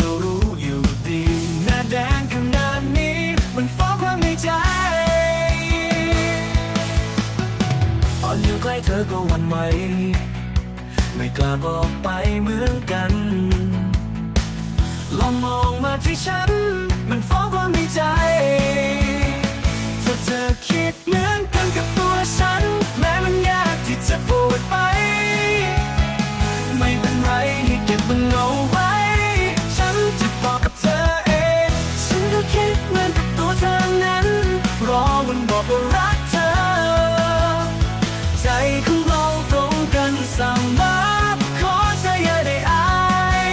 ก็รู้อยู่ดีหน้าแดงขนาดนี้ มันฟ้องความในใจอ่อนอยู่ใกล้เธอก็วันไหวไม่กล้าบอกไปเหมือนกัน ลองมองมาที่ฉัน ว่ารักเธอ ใจของเราตรงกันสามารถขอเธออย่าได้อาย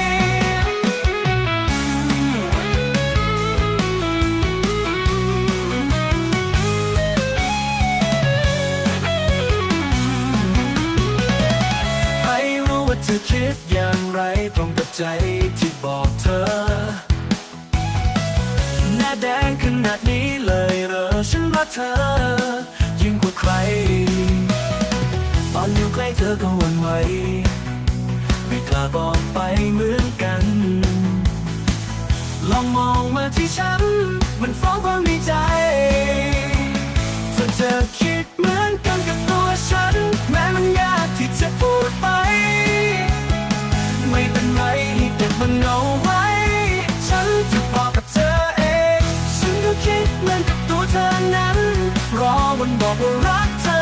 ให้รู้ว่าเธอคิดอย่างไรตรงกับใจที่บอกเธอ หน้าแดงขนาดนี้เลยเหรอ รักเธอ ยิ่งกว่าใคร ตอนอยู่ใกล้เธอก็หวั่นไหวไม่กล้าบอกไปเหมือนกัน ลองมองมาที่ฉัน มันฟ้องความในใจถ้าเธอคิดเหมือนกัน นั้น รอวันบอกว่ารักเธอ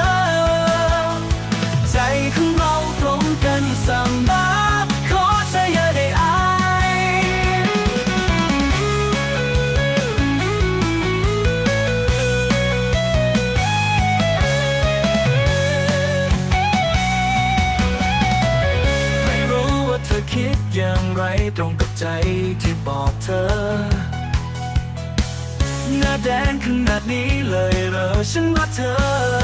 ใจของเราตรงกันสามารถขอเธออย่าได้อายไม่รู้ว่าเธอคิดอย่างไรตรงกับใจที่บอกเธอ หน้าแดงขนาดนี้เลยเหรอฉันรักเธอ